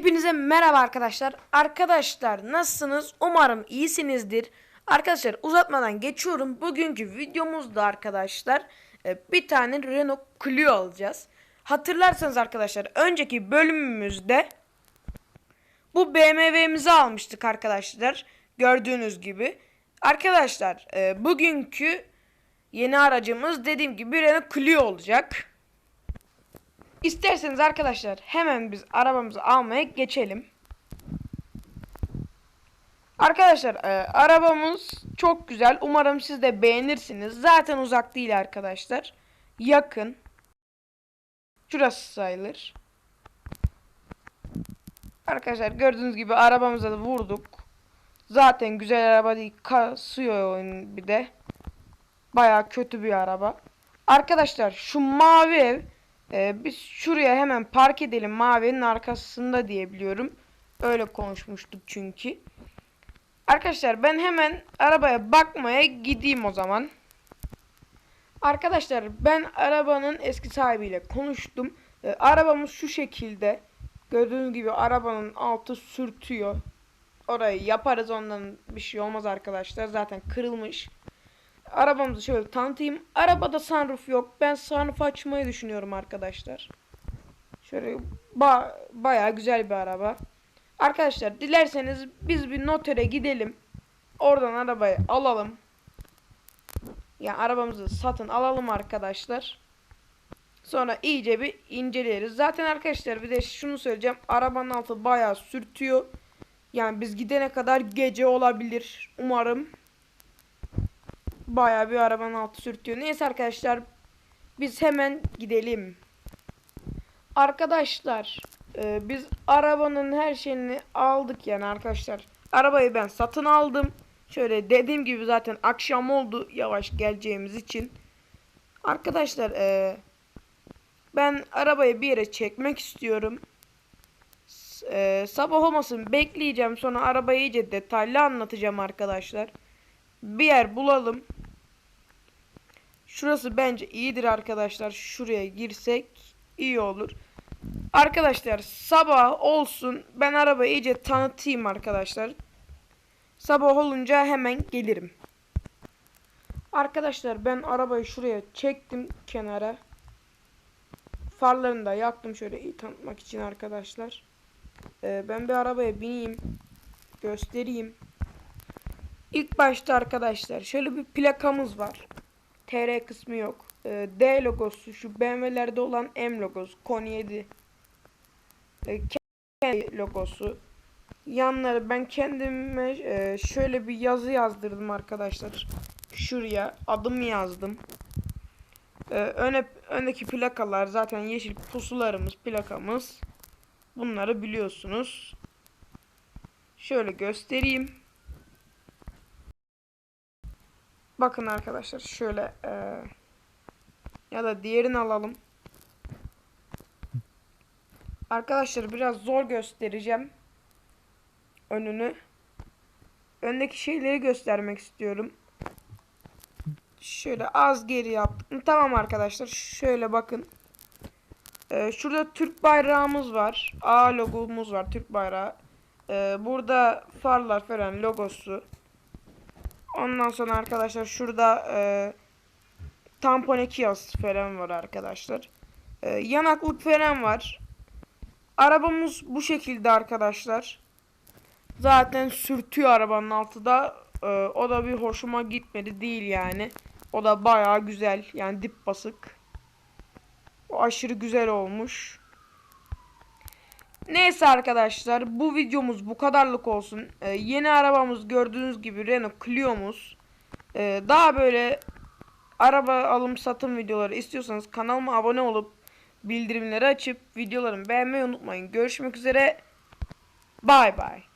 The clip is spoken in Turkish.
Hepinize merhaba arkadaşlar. Arkadaşlar nasılsınız? Umarım iyisinizdir. Arkadaşlar uzatmadan geçiyorum. Bugünkü videomuzda arkadaşlar e, bir tane Renault Clio alacağız. Hatırlarsanız arkadaşlar önceki bölümümüzde bu BMW'mizi almıştık arkadaşlar. Gördüğünüz gibi. Arkadaşlar e, bugünkü yeni aracımız dediğim gibi Renault Clio olacak. İsterseniz arkadaşlar hemen biz arabamızı almaya geçelim. Arkadaşlar e, arabamız çok güzel. Umarım siz de beğenirsiniz. Zaten uzak değil arkadaşlar. Yakın. Şurası sayılır. Arkadaşlar gördüğünüz gibi arabamıza da vurduk. Zaten güzel araba değil. Kasıyor bir de. Baya kötü bir araba. Arkadaşlar şu mavi ev ee, biz şuraya hemen park edelim mavinin arkasında diye biliyorum. Öyle konuşmuştuk çünkü. Arkadaşlar ben hemen arabaya bakmaya gideyim o zaman. Arkadaşlar ben arabanın eski sahibiyle konuştum. Ee, arabamız şu şekilde. Gördüğünüz gibi arabanın altı sürtüyor. Orayı yaparız ondan bir şey olmaz arkadaşlar. Zaten kırılmış. Arabamızı şöyle tanıtayım. Arabada sunroof yok. Ben sunroof açmayı düşünüyorum arkadaşlar. Şöyle ba bayağı güzel bir araba. Arkadaşlar dilerseniz biz bir notere gidelim. Oradan arabayı alalım. Yani arabamızı satın alalım arkadaşlar. Sonra iyice bir inceleriz. Zaten arkadaşlar bir de şunu söyleyeceğim. Arabanın altı bayağı sürtüyor. Yani biz gidene kadar gece olabilir. Umarım. Bayağı bir arabanın altı sürtüyor. Neyse arkadaşlar biz hemen gidelim. Arkadaşlar e, biz arabanın her şeyini aldık yani arkadaşlar. Arabayı ben satın aldım. Şöyle dediğim gibi zaten akşam oldu yavaş geleceğimiz için. Arkadaşlar e, ben arabayı bir yere çekmek istiyorum. E, sabah olmasın bekleyeceğim sonra arabayı iyice detaylı anlatacağım arkadaşlar. Bir yer bulalım. Şurası bence iyidir arkadaşlar. Şuraya girsek iyi olur. Arkadaşlar sabah olsun. Ben arabayı iyice tanıtayım arkadaşlar. Sabah olunca hemen gelirim. Arkadaşlar ben arabayı şuraya çektim kenara. Farlarını da yaktım şöyle iyi tanıtmak için arkadaşlar. Ee, ben bir arabaya bineyim. Göstereyim. İlk başta arkadaşlar şöyle bir plakamız var. TR kısmı yok. Ee, D logosu şu BMW'lerde olan M logosu. Kon 7. Ee, kendi logosu. Yanları ben kendime e, şöyle bir yazı yazdırdım arkadaşlar. Şuraya adımı yazdım. Ee, öne öndeki plakalar zaten yeşil pusularımız, plakamız. Bunları biliyorsunuz. Şöyle göstereyim. Bakın arkadaşlar şöyle e, ya da diğerini alalım. Arkadaşlar biraz zor göstereceğim önünü. Öndeki şeyleri göstermek istiyorum. Şöyle az geri yaptım. Tamam arkadaşlar şöyle bakın. Ee, şurada Türk bayrağımız var. A logomuz var Türk bayrağı. Ee, burada farlar falan logosu. Ondan sonra arkadaşlar şurada e, tampon 2 yazısı falan var arkadaşlar. E, yanaklık falan var. Arabamız bu şekilde arkadaşlar. Zaten sürtüyor arabanın altı da. E, o da bir hoşuma gitmedi değil yani. O da bayağı güzel. Yani dip basık. O aşırı güzel olmuş. Neyse arkadaşlar bu videomuz bu kadarlık olsun. Ee, yeni arabamız gördüğünüz gibi Renault Clio'muz. Ee, daha böyle araba alım satım videoları istiyorsanız kanalıma abone olup bildirimleri açıp videolarımı beğenmeyi unutmayın. Görüşmek üzere. Bay bay.